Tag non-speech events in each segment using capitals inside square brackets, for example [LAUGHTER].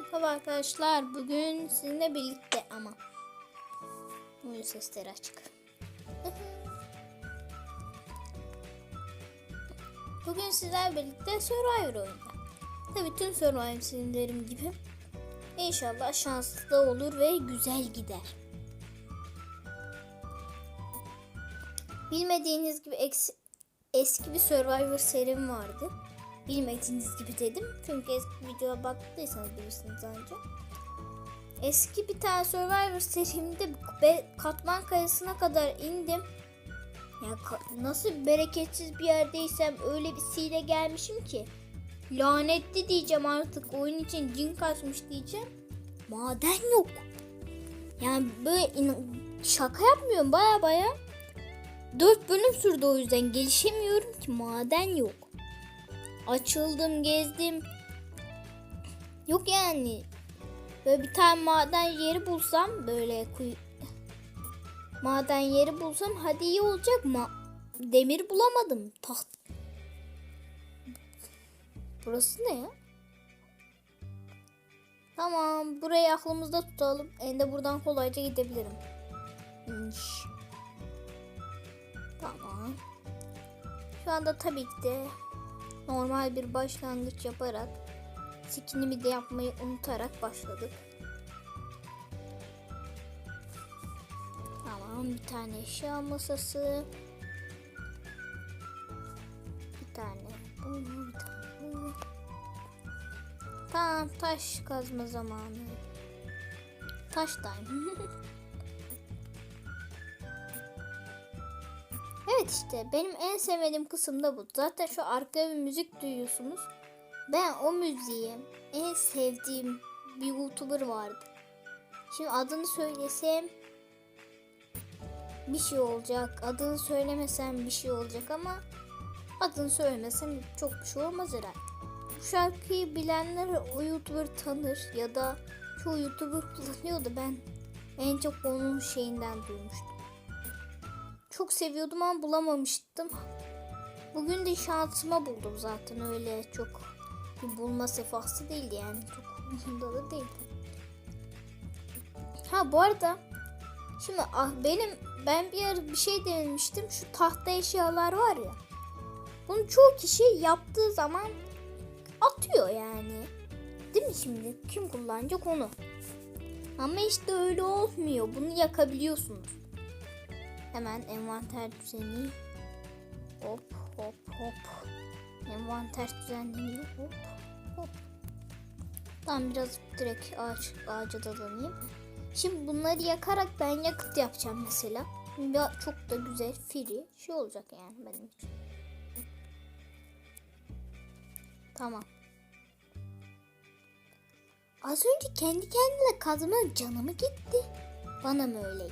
Merhaba arkadaşlar. Bugün sizinle birlikte ama oyun sesleri açık. [LAUGHS] Bugün sizlerle birlikte Survivor oyunda. Tabii tüm Survivor serilerim gibi. İnşallah şanslı olur ve güzel gider. Bilmediğiniz gibi eski bir Survivor serim vardı. Bilmediğiniz gibi dedim. Çünkü eski videoya baktıysanız bilirsiniz anca. Eski bir tane Survivor serimde katman kayasına kadar indim. Ya nasıl bereketsiz bir yerdeysem öyle bir sile gelmişim ki. Lanetli diyeceğim artık. Oyun için cin kaçmış diyeceğim. Maden yok. Yani böyle şaka yapmıyorum baya baya. 4 bölüm sürdü o yüzden gelişemiyorum ki maden yok. Açıldım gezdim. Yok yani. Böyle bir tane maden yeri bulsam böyle kuy maden yeri bulsam hadi iyi olacak mı? Demir bulamadım. Taht. Burası ne ya? Tamam, burayı aklımızda tutalım. En de buradan kolayca gidebilirim. İnş. Tamam. Şu anda tabii ki de normal bir başlangıç yaparak skinimi de yapmayı unutarak başladık. Tamam bir tane eşya masası. Bir tane bu bir tane. Tamam taş kazma zamanı. Taş time. [LAUGHS] işte benim en sevmediğim kısım da bu. Zaten şu arkada bir müzik duyuyorsunuz. Ben o müziği en sevdiğim bir YouTuber vardı. Şimdi adını söylesem bir şey olacak. Adını söylemesem bir şey olacak ama adını söylemesem çok bir şey olmaz herhalde. Bu şarkıyı bilenler o YouTuber tanır ya da çoğu YouTuber kullanıyor da ben en çok onun şeyinden duymuştum. Çok seviyordum ama bulamamıştım. Bugün de şansıma buldum zaten öyle çok bir bulma sefası değildi yani çok umurumda da değildi. Ha bu arada şimdi ah benim ben bir ara bir şey denemiştim şu tahta eşyalar var ya. Bunu çoğu kişi yaptığı zaman atıyor yani. Değil mi şimdi? Kim kullanacak onu? Ama işte öyle olmuyor. Bunu yakabiliyorsunuz. Hemen envanter düzeni. Hop hop hop. Envanter düzenleniyor. Hop hop. Tamam biraz direkt ağaç, ağaca dalanayım. Şimdi bunları yakarak ben yakıt yapacağım mesela. Ya çok da güzel free şey olacak yani benim için. Tamam. Az önce kendi kendine kazma canımı gitti. Bana mı öyle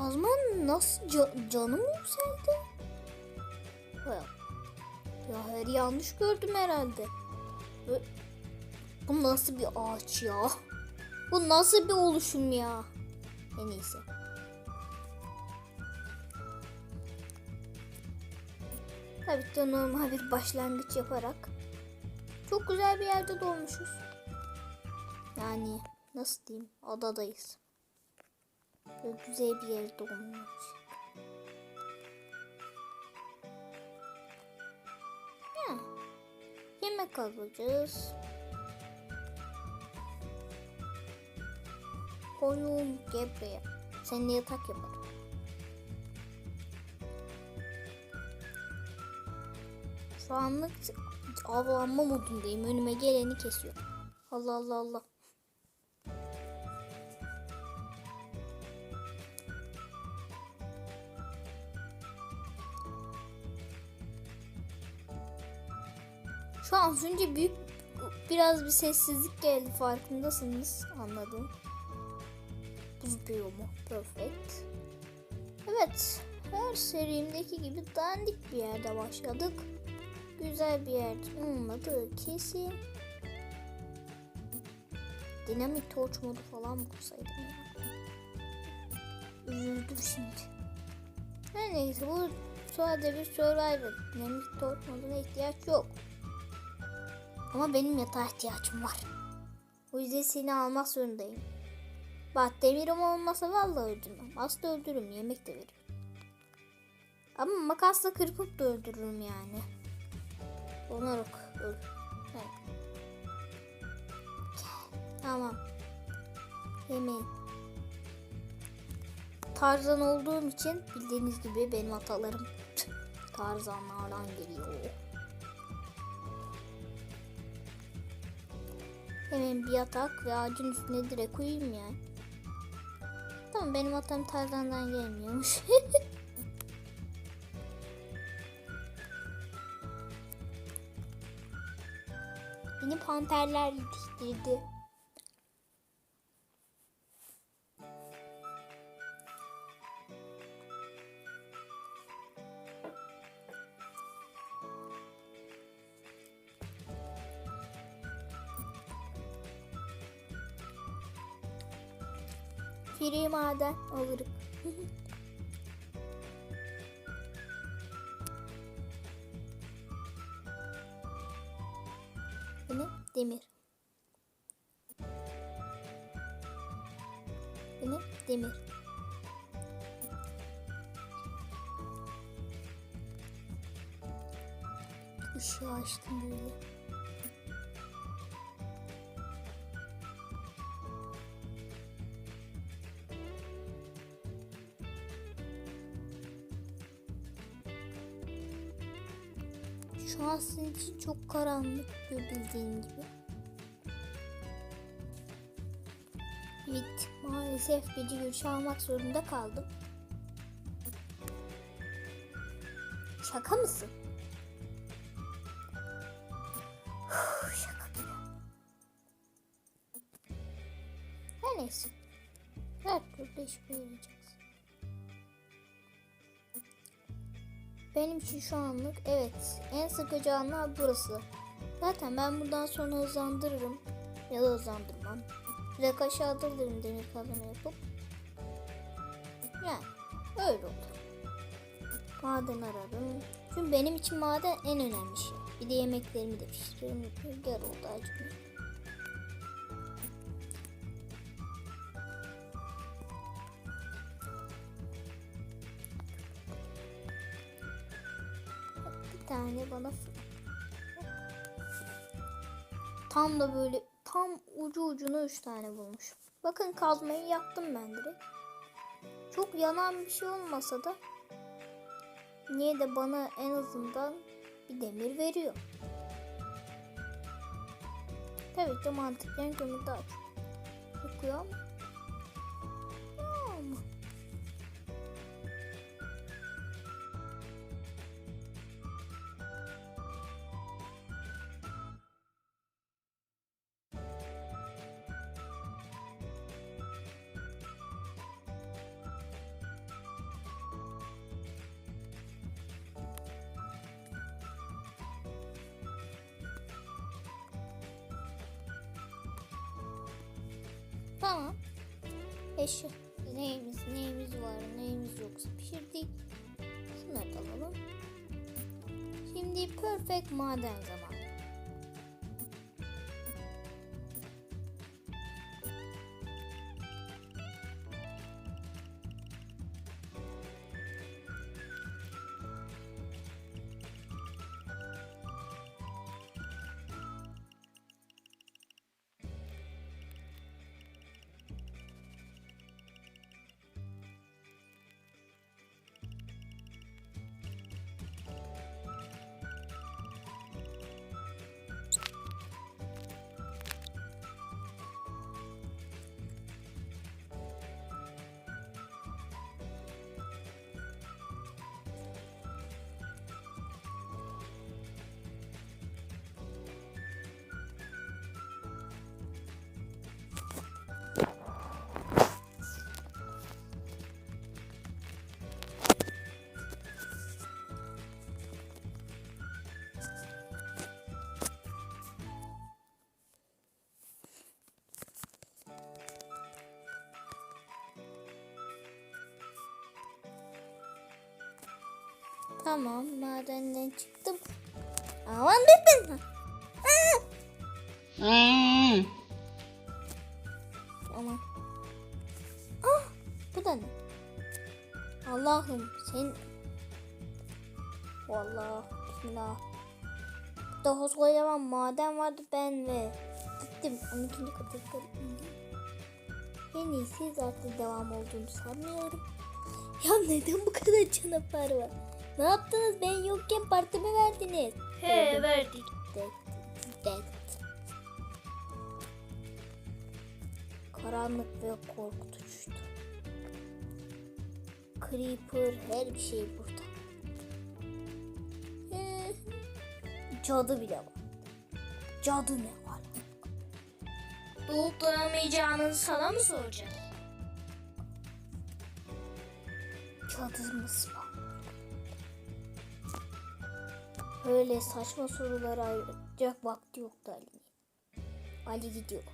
Kazman nasıl ca- canım yükseldi? Ya, ya her yanlış gördüm herhalde. Bu, nasıl bir ağaç ya? Bu nasıl bir oluşum ya? En iyisi. Tabii ki normal bir başlangıç yaparak. Çok güzel bir yerde doğmuşuz. Yani nasıl diyeyim adadayız. Böyle güzel bir yerde doğmuş. Ya, yemek alacağız. Koyun gebe. Seninle yatak yaparım. Şu anlık avlanma modundayım. Önüme geleni kesiyor. Allah Allah Allah. Az önce büyük biraz bir sessizlik geldi farkındasınız anladım. Buz biyomu perfect. Evet her serimdeki gibi dandik bir yerde başladık. Güzel bir yer olmadı kesin. Dinamik torch modu falan mı kursaydım. Üzüldüm şimdi. Her neyse bu Sadece bir survivor. Dinamik torch moduna ihtiyaç yok. Ama benim yatağa ihtiyacım var. O yüzden seni almak zorundayım. Bak demirim olmasa vallahi öldürmem. Asla öldürürüm. Yemek de veririm. Ama makasla kırpıp da öldürürüm yani. Donarak öl. Evet. Tamam. Yemeğin. Tarzan olduğum için bildiğiniz gibi benim atalarım [LAUGHS] Tarzanlardan geliyor. Hemen bir yatak ve ağacın üstüne direkt uyuyayım ya. Tamam benim atam Tarzan'dan gelmiyormuş. [LAUGHS] Beni panterler yetiştirdi. Free maden alırım. [LAUGHS] Bu? Demir. Bu? Demir. Şu an sizin için çok karanlık bildiğin gibi. Evet, maalesef gece görüşü almak zorunda kaldım. Şaka mısın? İçin şu anlık evet en sıkıcı anlar burası. Zaten ben buradan sonra hızlandırırım ya da hızlandırmam. Direkt aşağıda alırım demir kazanı yapıp. Yani öyle olur. Maden ararım. Çünkü benim için maden en önemli şey. Bir de yemeklerimi de pişiririm. Rüzgar oldu acımıyor. Bulmuşum. Bakın kazmayı yaktım ben direkt. Çok yanan bir şey olmasa da niye de bana en azından bir demir veriyor. Tabii ki mantıken kömür daha çok yakıyor ama. Tamam. Eşya. Neyimiz, neyimiz var, neyimiz yoksa pişirdik. Şunları alalım. Şimdi perfect maden zamanı. Tamam madenden çıktım. Aman. Aa! Hmm. Aman. Ah bu da ne? Allah'ım sen... Vallahi bismillah. Daha kocaman maden vardı ben ve gittim 12. kata indim. En iyisi zaten devam olduğunu sanmıyorum. Ya neden bu kadar canavar var? Ne yaptınız? Ben yokken parti mi verdiniz? He verdik. Dead. Dead. Karanlık ve korkutucuydu. Creeper her bir şey burada. Ee, Cadı bile var. Cadı ne var? Doğup doyamayacağını sana mı soracağız? Cadımız var. Öyle saçma sorulara ayıracak vakti yoktu Ali'nin. Ali gidiyordu.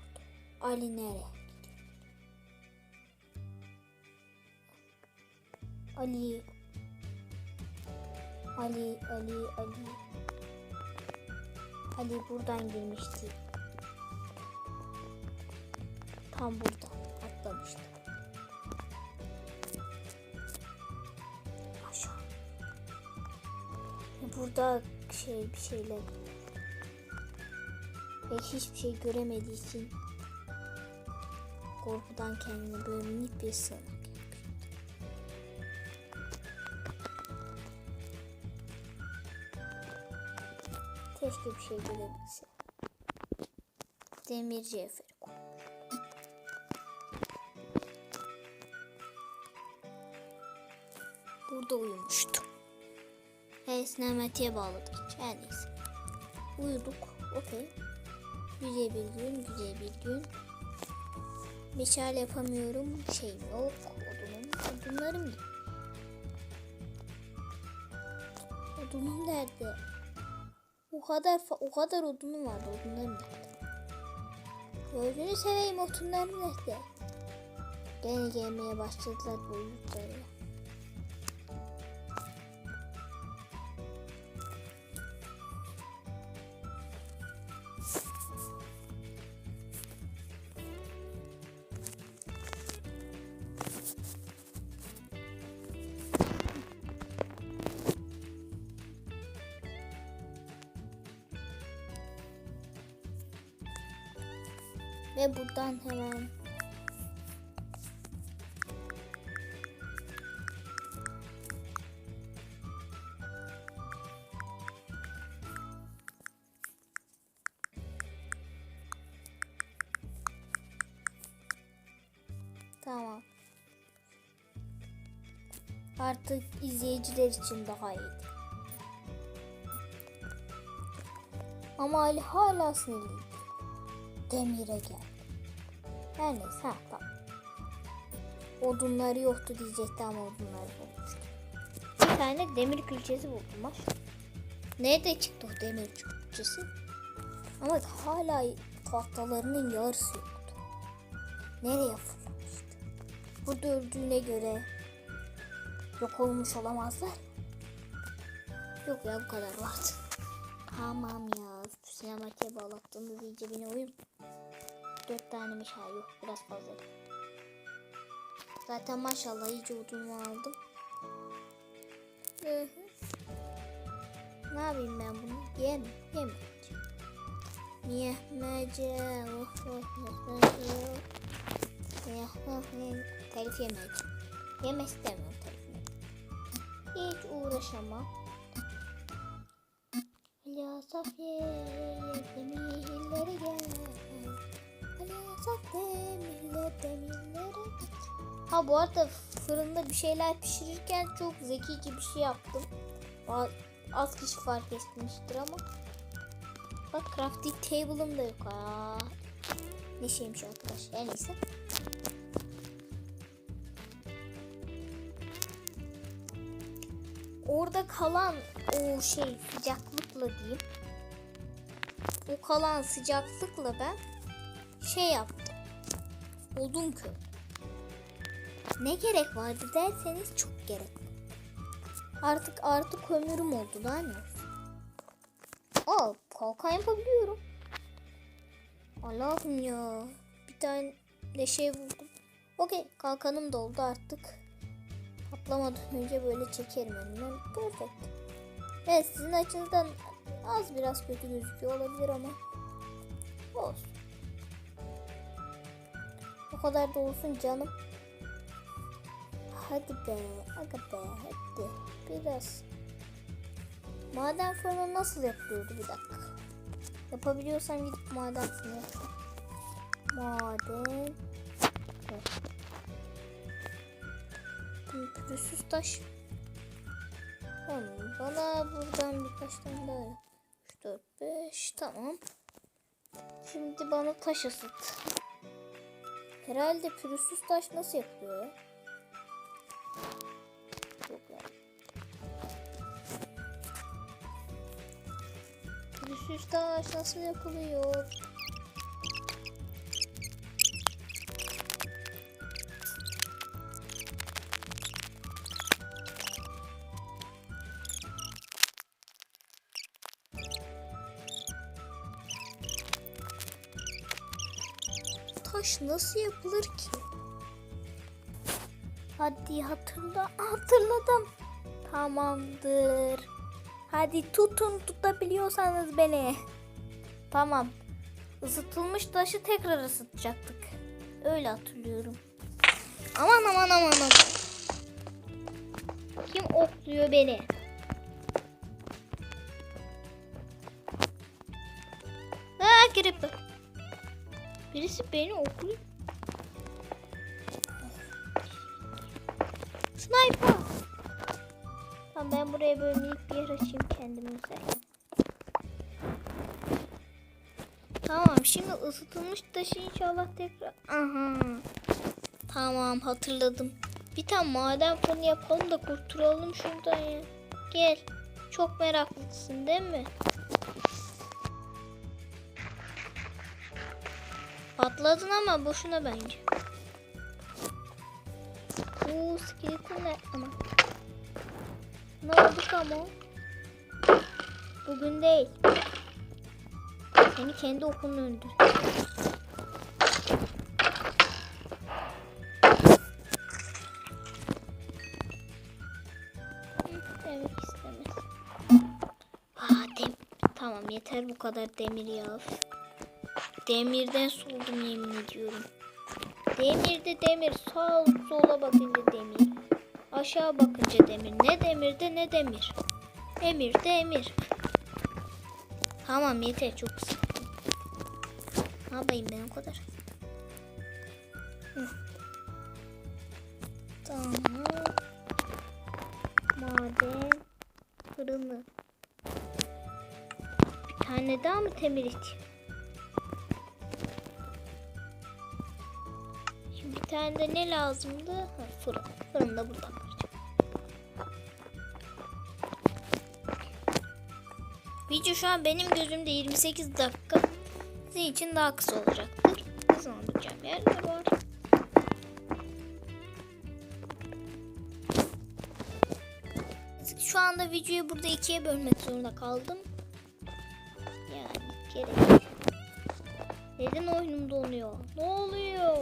Ali nereye? Ali. Ali, Ali, Ali. Ali buradan girmişti. Tam buradan atlamıştı. Burada şey bir şeyler ve hiçbir şey göremediği için korkudan kendine böyle minik bir sığınak. Keşke bir şey görebilse. Demirci Efer Burada uyumuştu. Esnemetiye bağladık. Her neyse. Uyuduk. Okey. Güzel bir gün, güzel bir gün. Meşale yapamıyorum. Şeyim yok. Odunum. Odunlarım gitti. Odunum nerede? O kadar o kadar odunum vardı. Odunlarım nerede? Gözünü seveyim odunlarım nerede? Gene gelmeye başladılar bu yurtlara. Buradan hemen Tamam. Artık izleyiciler için daha iyi. Ama Ali hala sinirliydi. Demir'e geldi. Her neyse ha tamam. Odunları yoktu diyecekti ama odunları bulmuştu. Bir tane demir külçesi buldum var. Nerede çıktı o demir külçesi? Ama hala tahtalarının yarısı yoktu. Nereye fırlamıştı? Burada öldüğüne göre yok olmuş olamazlar. Yok ya bu kadar vardı. Tamam ya. Sinematiğe bağlattığımız iyice beni uyum. Dört tane meşale yok. Biraz fazla. Zaten maşallah iyice odun aldım. Ne yapayım ben bunu? Yem, yem. Yemeyeceğim. Telif yemeyeceğim. Yeme istemiyorum telif. Hiç uğraşamam. Ya Safiye demirlere gel. Ha bu arada fırında bir şeyler pişirirken çok zekice bir şey yaptım. Az, kişi fark etmiştir ama. Bak crafting table'ım da yok. Aa, ne şeymiş arkadaş. Her neyse. Orada kalan o şey sıcaklıkla diyeyim. O kalan sıcaklıkla ben şey yaptım. Odun köy. Ne gerek vardı derseniz çok gerek. Artık artı kömürüm oldu daha ne. Aa kalkan yapabiliyorum. Allah'ım ya. Bir tane de şey buldum. Okey kalkanım da oldu artık. Patlamadan önce böyle çekerim önümden. Perfect. Evet sizin açınızdan az biraz kötü gözüküyor olabilir ama olsun. O kadar da olsun canım. Hadi be, aga be, hadi. Biraz. Maden fırını nasıl yapılıyordu bir dakika. Yapabiliyorsam gidip maden fırını yapayım. Maden. Pürüzsüz taş. Tamam. Bana buradan birkaç tane daha yap. 3, 4, 5. Tamam. Şimdi bana taş ısıt. Herhalde pürüzsüz taş nasıl yapılıyor ya? Yok ya. Pürüzsüz taş nasıl yapılıyor? Taş nasıl yapılır ki? Hadi hatırla. Hatırladım. Tamamdır. Hadi tutun tutabiliyorsanız beni. Tamam. Isıtılmış taşı tekrar ısıtacaktık. Öyle hatırlıyorum. Aman aman aman aman. Kim okluyor beni? Birisi beni okluyor. Sniper. Tamam ben buraya böyle minik bir yer açayım kendimize. Tamam şimdi ısıtılmış taşı inşallah tekrar. Aha. Tamam hatırladım. Bir tane maden fırını yapalım da kurtulalım şuradan ya. Gel. Çok meraklısın değil mi? Patladın ama boşuna bence. Uuu skeleton ne? Ama. Ne oldu ama? Bugün değil. Seni kendi okulun öldür. Demek istemez. Aa, dem tamam yeter bu kadar demir ya. Demirden soldum yemin ediyorum. Demirde demir. Sağ sola bakınca demir. Aşağı bakınca demir. Ne demirde ne demir. Emir de emir. Tamam yeter çok sıktım. Ne yapayım ben o kadar. Tamam. Maden fırını. Bir tane daha mı temir içeyim? Bir tane de ne lazımdı? Ha, fırın. Fırın da burada. Video şu an benim gözümde 28 dakika. Sizin için daha kısa olacaktır. Hızlandıracağım yerler var. Şu anda videoyu burada ikiye bölmek zorunda kaldım. Yani gerek. Neden oyunum donuyor? Ne oluyor?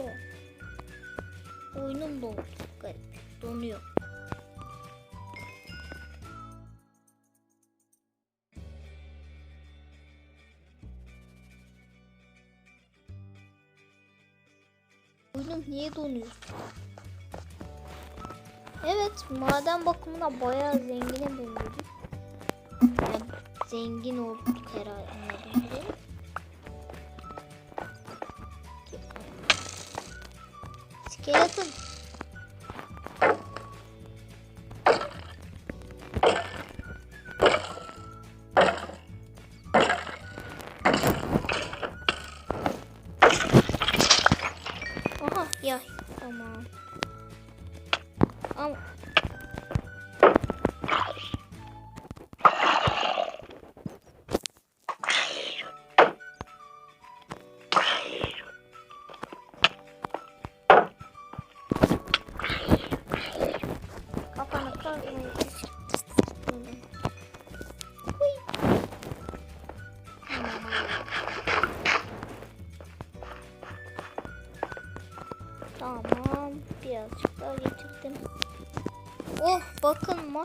Oyunum dondu. Garip. Donuyor. Oyunum niye donuyor? Evet, maden bakımından bayağı zengine dönüyoruz. Yani zengin olduk herhalde anladığım kadarıyla. Skeleton. Aha yay. Tamam.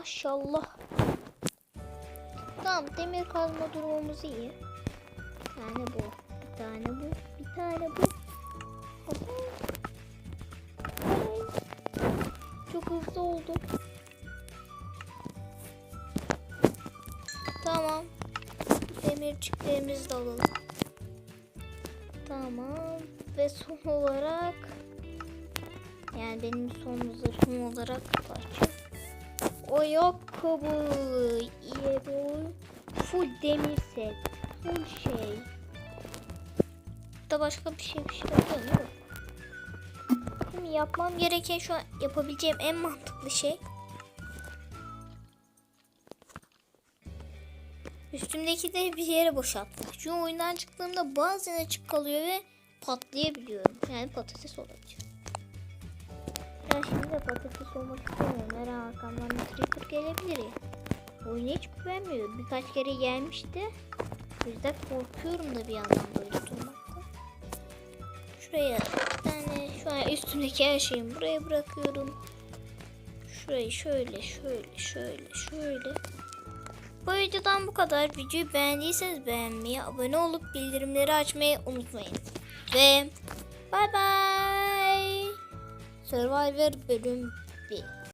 Maşallah. Tamam demir kazma durumumuz iyi. Bir tane bu. Bir tane bu. Bir tane bu. Çok hızlı oldu. Tamam. Demirciklerimizi de alalım. Tamam. Ve son olarak yani benim son zırhım olarak parça. Ayakkabı. İyi boy. Full demir set. Full şey. Da başka bir şey bir şey yok. yok. Yapmam gereken şu an yapabileceğim en mantıklı şey. Üstümdeki de bir yere boşaltmak. Çünkü oyundan çıktığımda bazen açık kalıyor ve patlayabiliyorum. Yani patates olabiliyor. Ben şimdi de patates olmak istemiyorum. Her an arkamdan creeper gelebilir ya. Oyuna hiç güvenmiyorum. Birkaç kere gelmişti. O yüzden korkuyorum da bir yandan böyle durmakta. Şuraya tane şu an üstümdeki her şeyi buraya bırakıyorum. Şurayı şöyle şöyle şöyle şöyle. Bu videodan bu kadar. Videoyu beğendiyseniz beğenmeyi, abone olup bildirimleri açmayı unutmayın. Ve bay bay. Survivor bölüm 1.